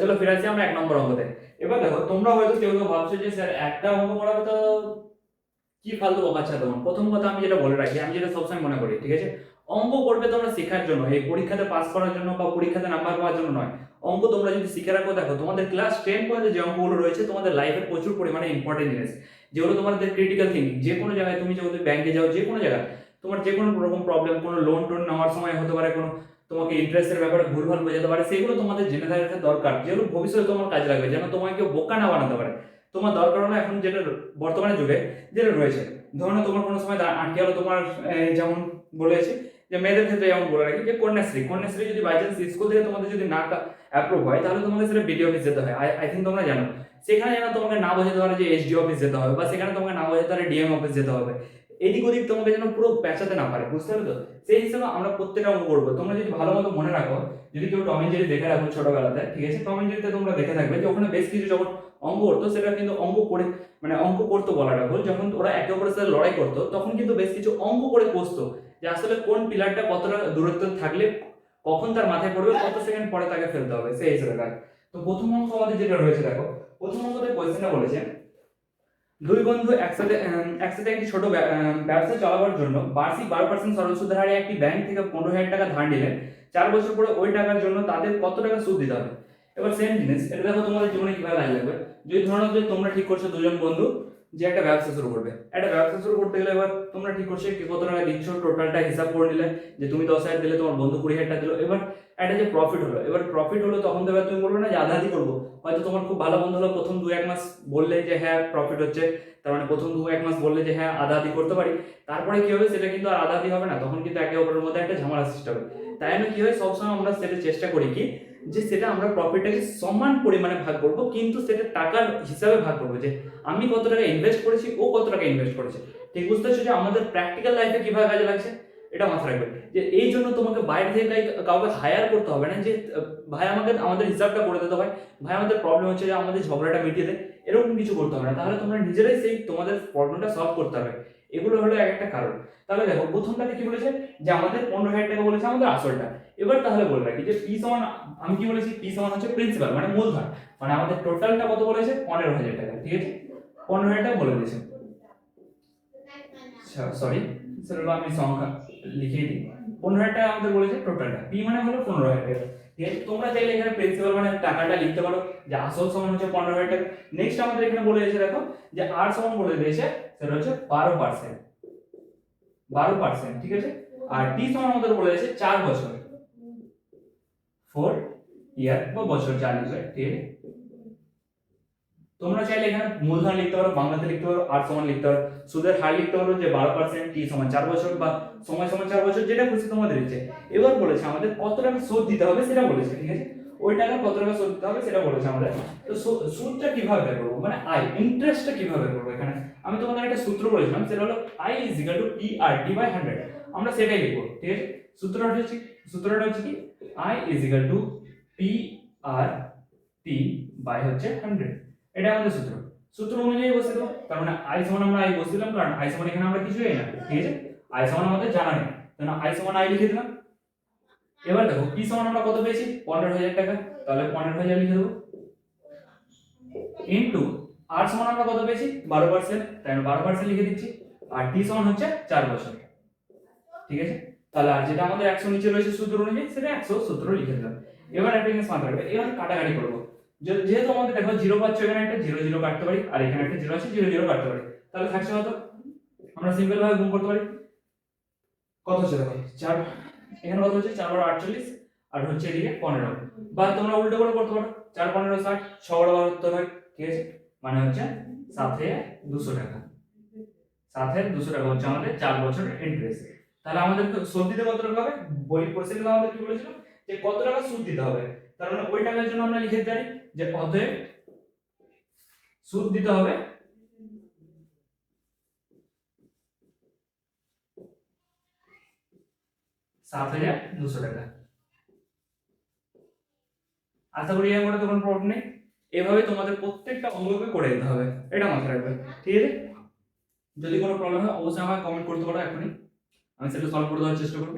চলো ফিরে আসি আমরা এক নম্বর অঙ্কতে এবার দেখো, তোমরা হয়তো কেউ কেউ ভাবছ যে, স্যার, একটা অঙ্ক করাবে তো কি ফালতু বকাচ্ছা তোমার? প্রথম কথা আমি যেটা বলে রাখি, আমি যেটা সবসময় মনে করি, ঠিক আছে? অঙ্ক করবে তোমরা শেখার জন্য, এই পরীক্ষাতে পাস করার জন্য বা পরীক্ষাতে নাম্বার পাওয়ার জন্য নয়। অঙ্ক তোমরা যদি শিখে রাখো, দেখো, তোমাদের ক্লাস টেন পর্যন্ত যে অঙ্কগুলো রয়েছে, তোমাদের লাইফে প্রচুর পরিমাণে ইম্পর্টেন্ট জিনিস। যেগুলো তোমাদের ক্রিটিক্যাল থিঙ্কিং যে কোনো জায়গায় তুমি যদি ব্যাংকে যাও, যে কোনো জায়গায়, তোমার যে কোনো রকম প্রবলেম কোনো লোন টোন নেওয়ার সময় হতে পারে, কোনো তোমাকে ইন্টারেস্টের ব্যাপারে ভুলভাল বোঝাতে পারে, সেগুলো তোমাদের জেনে থাকা দরকার। যেগুলো ভবিষ্যতে তোমার কাজে লাগবে, যেন তোমাকে কেউ বোকা না বানাতে পারে। তোমার দরকার হলো এখন যেটা বর্তমানে যুগে যেটা রয়েছে। ধরো তোমার কোনো সময় আটকে গেলো তোমার যেমন বলেছে, যে মেয়েদের ক্ষেত্রে যেমন বলে রাখি, যে কন্যাশ্রী। কন্যাশ্রী যদি বাই চান্স স্কুল থেকে তোমাদের যদি না অ্যাপ্রুভ হয়, তাহলে তোমাকে সেটা বিডি অফিস যেতে হয়। আই থিঙ্ক তোমরা জানো। সেখানে যেন তোমাকে না বোঝাতে পারে যে এসডি অফিস যেতে হবে, বা সেখানে তোমাকে না বোঝাতে পারে ডিএম অফিস যেতে হবে। এদিক ওদিক তোমাকে যেন পুরো পেঁচাতে না পারে, বুঝতে পারছ তো? সেই হিসেবে আমরা প্রত্যেকটা অঙ্ক করব। তোমরা যদি ভালো মতো মনে রাখো, যদি কেউ টম এন্ড জেরি দেখে রাখো ছোটবেলাতে, ঠিক আছে? টম এন্ড জেরিতে তোমরা দেখে থাকবে যে ওখানে বেশ কিছু যখন অঙ্ক করতো, সেটা কিন্তু অঙ্ক করে মানে অঙ্ক করতো বলাটা ভুল। যখন ওরা একে অপরের সাথে লড়াই করতো, তখন কিন্তু বেশ কিছু অঙ্ক করে কষতো যে আসলে কোন পিলারটা কতটা দূরত্ব থাকলে কখন তার মাথায় পড়বে, কত সেকেন্ড পরে তাকে ফেলতে হবে, সেই হিসেবে তো প্রথম অঙ্ক আমাদের যেটা রয়েছে, দেখো। প্রথম অঙ্কতে কোয়েশ্চেনটা বলেছে দুই বন্ধু একসাথে একসাথে একটি ছোট ব্যবসা চালাবার জন্য বার্ষিক বারো পার্সেন্ট সুদের হারে একটি ব্যাংক থেকে পনেরো হাজার টাকা ধার নিলেন চার বছর পরে ওই টাকার জন্য তাদের কত টাকা সুদ দিতে হবে? এবার সেম জিনিস, এটা দেখো তোমাদের জীবনে কীভাবে লাগবে। যদি ধরো যে তোমরা ঠিক করছ দুজন বন্ধু, যে একটা ব্যবসা শুরু করবে। একটা ব্যবসা শুরু করতে গেলে এবার তোমরা ঠিক করছ কি কত টাকা দিচ্ছ টোটালটা হিসাব করে নিলে, যে তুমি দশ হাজার দিলে তোমার বন্ধু কুড়ি হাজার দিলো। এবার একটা যে প্রফিট হলো, এবার প্রফিট হলো তখন তো এবার তুমি বলবে না যে আধা আধি করব। হয়তো তোমার খুব ভালো বন্ধু হলো, প্রথম দু এক মাস বললে যে হ্যাঁ প্রফিট হচ্ছে। তার মানে প্রথম দু এক মাস বললে যে হ্যাঁ আধা আধি করতে পারি। তারপরে কি হবে? সেটা কিন্তু আর আধা আধি হবে না। তখন কিন্তু একে অপরের মধ্যে একটা ঝামেলা সৃষ্টি হবে। তাই জন্য কি হয়? সবসময় আমরা সেটা চেষ্টা করি কি যে সেটা আমরা প্রফিটটাকে সমান পরিমাণে ভাগ করব, কিন্তু সেটা টাকার হিসাবে ভাগ করব যে আমি কত টাকা ইনভেস্ট করেছি, ও কত টাকা ইনভেস্ট করেছে। ঠিক বুঝতে পারছ যে আমাদের প্র্যাকটিক্যাল লাইফে কীভাবে কাজে লাগছে? এটা মাথায় রাখবে। যে এই জন্য তোমাকে বাইরে থেকে কাউকে হায়ার করতে হবে না যে, ভাই আমাকে আমাদের হিসাবটা করে দিতে হয় ভাই। আমাদের প্রবলেম হচ্ছে যে আমাদের ঝগড়াটা মিটিয়ে দেয় এরকম কিছু করতে হবে না। তাহলে তোমরা নিজেরাই সেই তোমাদের প্রবলেমটা সলভ করতে হবে এগুলো হলো এক একটা কারণ। তাহলে দেখো, প্রথমটাতে কি বলেছে? যে আমাদের পনেরো হাজার টাকা বলেছে আমাদের আসলটা। এবার তাহলে বলে রাখি যে পি সমান, আমি কি বলেছি? পি সমান হচ্ছে প্রিন্সিপাল মানে মূলধন। মানে আমাদের টোটালটা কত বলেছে? পনেরো হাজার টাকা, ঠিক আছে? পনেরো হাজার টাকা বলে দিয়েছে। সরি সেটা আমি সংখ্যা লিখিয়ে দিই। পনেরো হাজার টাকা আমাদের বলেছে টোটালটা পি মানে হলো পনেরো হাজার টাকা, ঠিক আছে? তোমরা চাইলে এখানে প্রিন্সিপাল মানে টাকাটা লিখতে পারো, যে আসল সমান হচ্ছে পনেরো হাজার টাকা। নেক্সট আমাদের এখানে বলে দিয়েছে, দেখো, যে আর সমান বলে দিয়েছে সেটা হচ্ছে বারো পার্সেন্ট বারো পার্সেন্ট ঠিক আছে? আর টি সমান আমাদের বলে দিয়েছে চার বছর। ফোর ইয়ার বা বছর চার লিখবে, ঠিক তোমরা চাইলে এখানে মূলধন লিখতে পারো, বাংলাতে লিখতে পারো, আর সমান লিখতে পারো। সুদের হার লিখতে পারো যে বারো পার্সেন্ট টি সমান চার বছর বা সময় সমান চার বছর, যেটা খুশি তোমাদের ইচ্ছে। এবার বলেছে আমাদের কত টাকা সুদ দিতে হবে সেটা বলেছে, ঠিক আছে? ওই টাকা কত টাকা সুদ দিতে হবে সেটা বলেছে আমাদের। তো সুদটা কীভাবে বের করব? মানে আই ইন্টারেস্টটা কীভাবে বের করব এখানে? আমি তোমাদের একটা সূত্র বলেছিলাম, সেটা হলো I is to P R D by hundred আমরা সেটাই লিখব, ঠিক আছে? সূত্রটা হচ্ছে সূত্রটা হচ্ছে কি? I is equal to P R T by হচ্ছে হান্ড্রেড এটা আমাদের সূত্র। সূত্র অনুযায়ী বসে দেবো তার মানে আই সমান আমরা আই বসে দিলাম কারণ আই সমান এখানে আমরা কিছু জানি না। ঠিক আছে? আই সমান আমাদের জানা নেই। তাহলে আই সমান আই লিখে দিলাম। এবার দেখো পি সমান আমরা কত পেয়েছি? পনেরো হাজার টাকা। তাহলে পনেরো হাজার লিখে দেবো। ইন্টু আর সমান আমরা কত পেয়েছি? বারো পার্সেন্ট তাই বারো পার্সেন্ট লিখে দিচ্ছি। আর টি সমান হচ্ছে চার বছর। ঠিক আছে? তাহলে আর যেটা আমাদের একশো নিচে রয়েছে সূত্র অনুযায়ী, সেটা একশো সূত্র লিখে দিলাম। এবার একটা জিনিস মাথায় রাখবে এবার কাটাকাটি করব। যেহেতু আমাদের দেখো জিরো পাচ্ছ এখানে একটা জিরো জিরো কাটতে পারি, আর এখানে একটা জিরো আছে জিরো জিরো কাটতে পারি। তাহলে থাকছে কত? আমরা সিম্পল ভাবে গুণ করতে পারি। কত হচ্ছে দেখো? চার এখানে কত হচ্ছে? চার বারো আটচল্লিশ, আর হচ্ছে এদিকে পনেরো। বা তোমরা উল্টো করে করতে পারো। চার, পনেরো, ষাট, ছ বড় বাহাত্তর হয়। ঠিক আছে? মানে হচ্ছে সাথে দুশো টাকা। সাথে দুশো টাকা হচ্ছে আমাদের চার বছরের ইন্টারেস্ট তাহলে আমাদের সুদ দিতে কত টাকা হবে? বই কোশ্চেন আমাদের কি বলেছিল যে কত টাকা সুদ দিতে হবে। তার মানে ওই টাকার জন্য আমরা লিখে পারি যে অতএব সুদ দিতে হবে সাত হাজার দুশো টাকা। আশা করি এর কোনো প্রবলেম নেই। এভাবে তোমাদের প্রত্যেকটা অঙ্গকে করে দিতে হবে। এটা মাথায় রাখবে। ঠিক আছে? যদি কোনো প্রবলেম হয়, অবশ্যই আমাকে কমেন্ট করতে পারো এখনই আমি সেটা সলভ করে দেওয়ার চেষ্টা করব